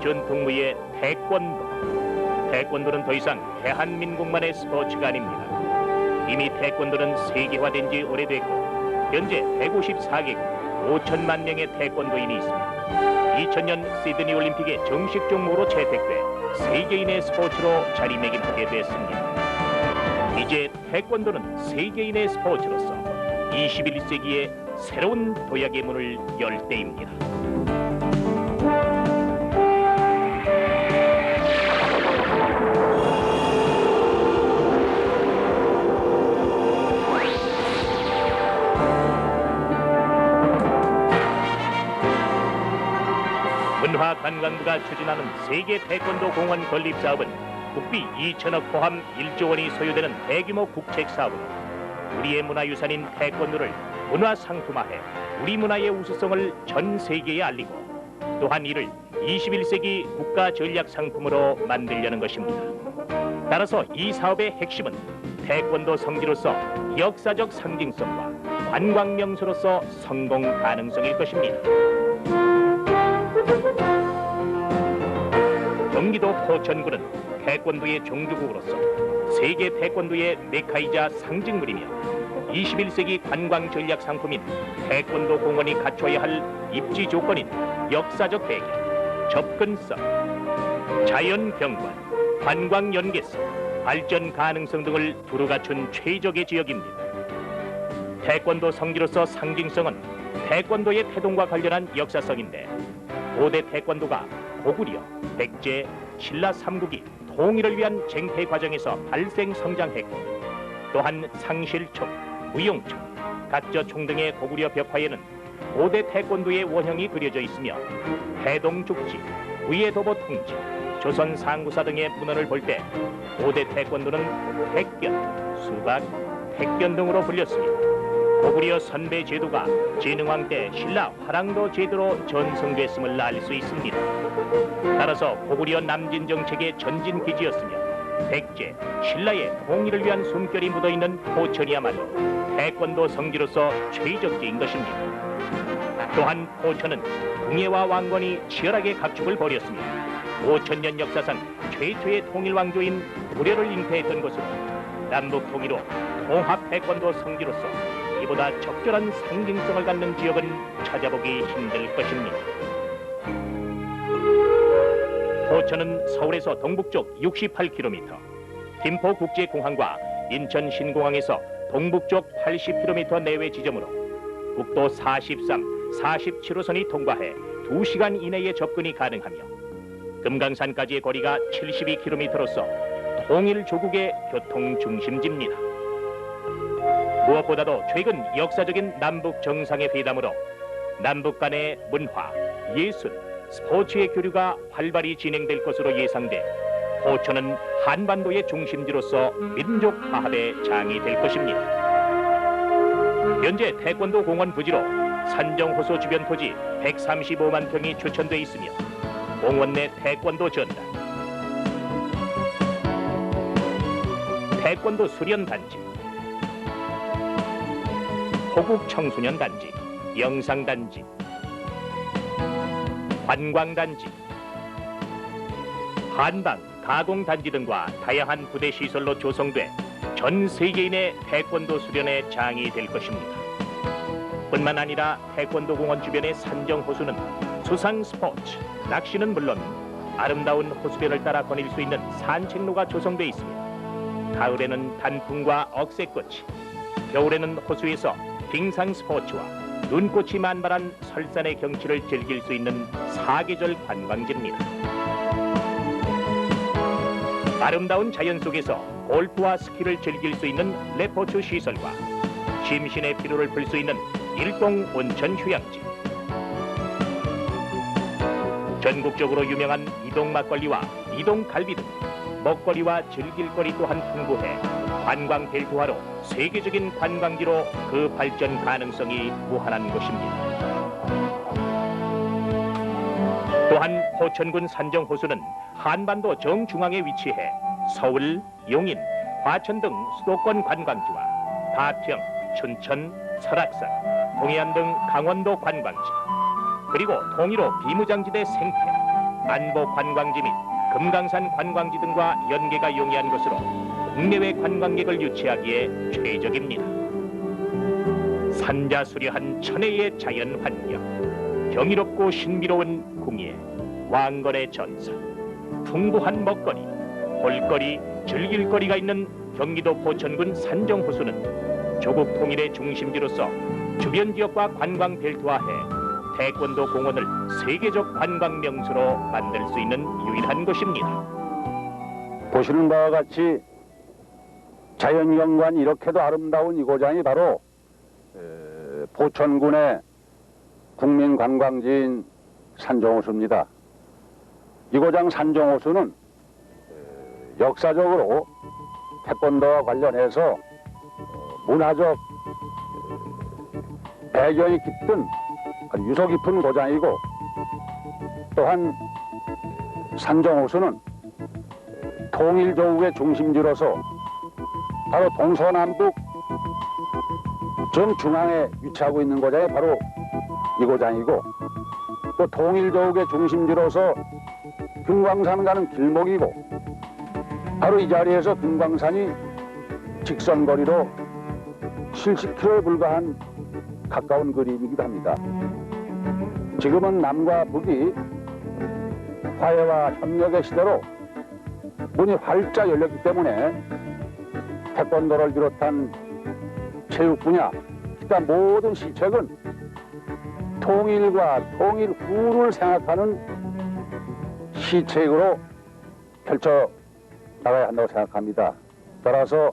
전통무예 태권도. 태권도는 더 이상 대한민국만의 스포츠가 아닙니다. 이미 태권도는 세계화된 지 오래됐고 현재 154개국 5천만 명의 태권도인이 있습니다. 2000년 시드니 올림픽의 정식 종목으로 채택돼 세계인의 스포츠로 자리매김하게 됐습니다. 이제 태권도는 세계인의 스포츠로서 21세기의 새로운 도약의 문을 열 때입니다. 관광부가 추진하는 세계 태권도 공원 건립 사업은 국비 2천억 포함 1조 원이 소요되는 대규모 국책 사업으로 우리의 문화유산인 태권도를 문화 상품화해 우리 문화의 우수성을 전 세계에 알리고 또한 이를 21세기 국가 전략 상품으로 만들려는 것입니다. 따라서 이 사업의 핵심은 태권도 성지로서 역사적 상징성과 관광 명소로서 성공 가능성일 것입니다. 경기도 포천군은 태권도의 종주국으로서 세계 태권도의 메카이자 상징물이며 21세기 관광 전략 상품인 태권도 공원이 갖춰야 할 입지 조건인 역사적 배경, 접근성, 자연 경관, 관광 연계성, 발전 가능성 등을 두루 갖춘 최적의 지역입니다. 태권도 성지로서 상징성은 태권도의 태동과 관련한 역사성인데 고대 태권도가 고구려, 백제, 신라 삼국이 통일을 위한 쟁퇴 과정에서 발생 성장했고 또한 상실총, 무용총, 각저총 등의 고구려 벽화에는 고대 태권도의 원형이 그려져 있으며 해동죽지, 위에도보 통지, 조선 상구사 등의 문헌을 볼 때 고대 태권도는 택견, 수박, 택견 등으로 불렸으며 고구려 선배 제도가 진흥왕 때 신라 화랑도 제도로 전승됐음을 알 수 있습니다. 따라서 고구려 남진 정책의 전진 기지였으며 백제, 신라의 통일을 위한 숨결이 묻어있는 포천이야말로 태권도 성지로서 최적지인 것입니다. 또한 포천은 궁예와 왕건이 치열하게 각축을 벌였으며 5천년 역사상 최초의 통일 왕조인 고려를 잉태했던 곳으로 남북 통일로 통합 태권도 성지로서 이보다 적절한 상징성을 갖는 지역은 찾아보기 힘들 것입니다. 포천은 서울에서 동북쪽 68km, 김포국제공항과 인천 신공항에서 동북쪽 80km 내외 지점으로 국도 43, 47호선이 통과해 2시간 이내에 접근이 가능하며 금강산까지의 거리가 72km로서 통일 조국의 교통 중심지입니다. 무엇보다도 최근 역사적인 남북 정상회 회담으로 남북 간의 문화, 예술, 스포츠의 교류가 활발히 진행될 것으로 예상돼 포천은 한반도의 중심지로서 민족 화합의 장이 될 것입니다. 현재 태권도 공원 부지로 산정호수 주변 토지 135만 평이 추천돼 있으며 공원 내 태권도 전단, 태권도 수련 단지, 호국 청소년 단지, 영상 단지, 관광 단지, 한방 가공 단지 등과 다양한 부대 시설로 조성돼 전 세계인의 태권도 수련의 장이 될 것입니다. 뿐만 아니라 태권도 공원 주변의 산정 호수는 수상 스포츠, 낚시는 물론 아름다운 호수변을 따라 거닐 수 있는 산책로가 조성돼 있으며 가을에는 단풍과 억새꽃이, 겨울에는 호수에서 빙상 스포츠와 눈꽃이 만발한 설산의 경치를 즐길 수 있는 사계절 관광지입니다. 아름다운 자연 속에서 골프와 스키를 즐길 수 있는 레포츠 시설과 심신의 피로를 풀 수 있는 일동 온천 휴양지 전국적으로 유명한 이동 막걸리와 이동 갈비 등 먹거리와 즐길거리 또한 풍부해 관광 델투화로 세계적인 관광지로 그 발전 가능성이 무한한 곳입니다. 또한 포천군 산정호수는 한반도 정중앙에 위치해 서울, 용인, 과천 등 수도권 관광지와 가평, 춘천, 설악산, 동해안 등 강원도 관광지 그리고 동의로 비무장지대 생태, 안보 관광지 및 금강산 관광지 등과 연계가 용이한 것으로 국내외 관광객을 유치하기에 최적입니다. 산자수려한 천혜의 자연 환경, 경이롭고 신비로운 궁예, 왕건의 전사, 풍부한 먹거리, 볼거리, 즐길거리가 있는 경기도 포천군 산정호수는 조국 통일의 중심지로서 주변 지역과 관광 벨트화해 태권도 공원을 세계적 관광 명소로 만들 수 있는 유일한 곳입니다. 보시는 바와 같이 자연경관이 이렇게도 아름다운 이 고장이 바로 에, 포천군의 국민관광지인 산정호수입니다. 이 고장 산정호수는 에, 역사적으로 태권도와 관련해서 어, 문화적 에, 배경이 깊은 유서 깊은 고장이고 또한 산정호수는 통일조국의 중심지로서 바로 동서남북 정중앙에 위치하고 있는 고장이 바로 이 고장이고 또 통일조국의 중심지로서 금광산 가는 길목이고 바로 이 자리에서 금광산이 직선거리로 70km에 불과한 가까운 거리이기도 합니다. 지금은 남과 북이 화해와 협력의 시대로 문이 활짝 열렸기 때문에 태권도를 비롯한 체육 분야, 기타 모든 시책은 통일과 통일 후를 생각하는 시책으로 펼쳐 나가야 한다고 생각합니다. 따라서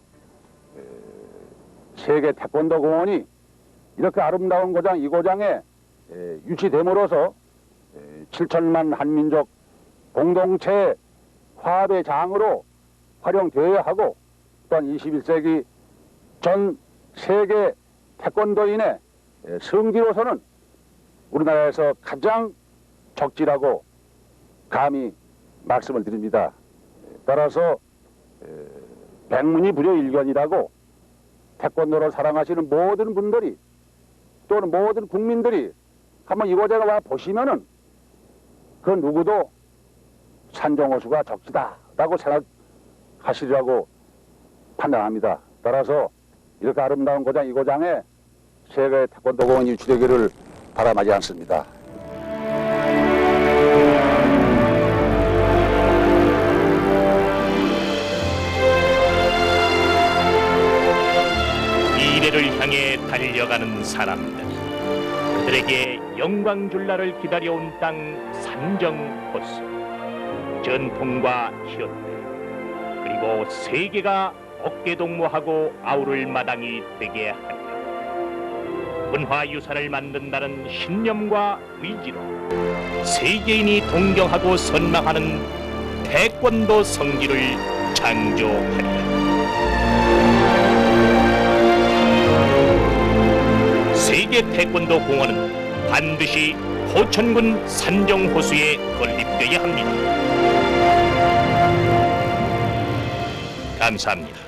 에, 세계 태권도 공원이 이렇게 아름다운 고장 이 고장에 에, 유치됨으로써 에, 7천만 한민족 공동체 화합의 장으로 활용되어야 하고 또한 21세기 전 세계 태권도인의 성기로서는 우리나라에서 가장 적지라고 감히 말씀을 드립니다. 따라서 에, 백문이 불여일견이라고 태권도를 사랑하시는 모든 분들이 또는 모든 국민들이 한번 이곳에 와 보시면은 그 누구도 산정호수가 적지다라고 생각하시리라고 판단합니다. 따라서 이렇게 아름다운 고장 이 고장에 세계 태권도 공원이 유치되기를 바람하지 않습니다. 미래를 향해 달려가는 사람들. 그들에게 영광 줄 날을 기다려온 땅 산정호수 전통과 현대 그리고 세계가 어깨동무하고 아우를 마당이 되게 하리라 문화유산을 만든다는 신념과 의지로 세계인이 동경하고 선망하는 태권도 성지를 창조하리 세계 태권도 공원은 반드시 포천군 산정호수에 건립되어야 합니다. 감사합니다.